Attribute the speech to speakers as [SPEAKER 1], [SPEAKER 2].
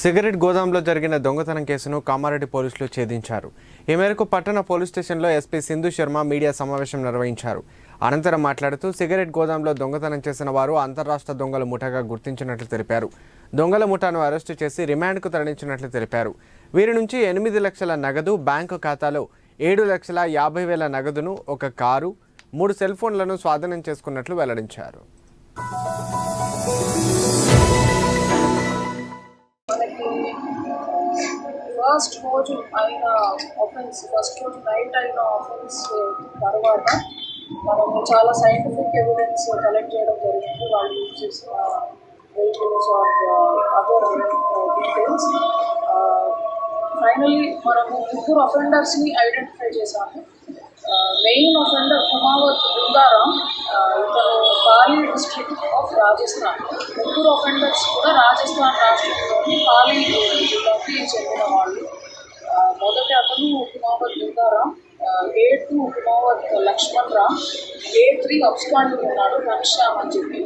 [SPEAKER 1] Cigarette గోదాంలో జరిగిన దొంగతనం కేసును కామారెడ్డి పోలీసులు ఛేదించారు. ఈ మేరకు పట్టణ పోలీస్ స్టేషన్లో ఎస్పీ సింధు శర్మ మీడియా సమావేశం నిర్వహించారు. అనంతరం మాట్లాడుతూ సిగరెట్ గోదాంలో దొంగతనం చేసిన వారు అంతరాష్ట్ర దొంగల ముఠాగా గుర్తించినట్లు తెలిపారు. దొంగల ముఠాను అరెస్టు చేసి రిమాండ్కు తరలించినట్లు తెలిపారు. వీరి నుంచి ఎనిమిది లక్షల నగదు బ్యాంకు ఖాతాలో ఏడు లక్షల యాభై వేల నగదును ఒక కారు మూడు సెల్ ఫోన్లను స్వాధీనం చేసుకున్నట్లు వెల్లడించారు.
[SPEAKER 2] ఫస్ట్ రోజు అయిన ఆఫెన్స్ ఫస్ట్ రోజు నైట్ అయిన ఆఫెన్స్ తర్వాత మనము చాలా సైంటిఫిక్ ఎవిడెన్స్ కలెక్ట్ చేయడం జరిగింది. వాళ్ళు యూజ్ చేసిన vehicles or other details finally మనము ముగ్గురు అఫెండర్స్ని ఐడెంటిఫై చేశాము. మెయిన్ అఫెండర్ కుమావత్ బృందారాం ఇతను పాలి డిస్ట్రిక్ట్ ఆఫ్ రాజస్థాన్ ముగ్గురు అఫెండర్స్ కూడా రాజస్థాన్ రాష్ట్రంలోని పాలి జిల్లాకి చెందిన వాళ్ళు. మొదట మొదటి అతను Kumawat Brindaram A two Kumawat Lakshman Ram A three abscond ఉన్నాడు ఘనశ్యామ్ అని చెప్పి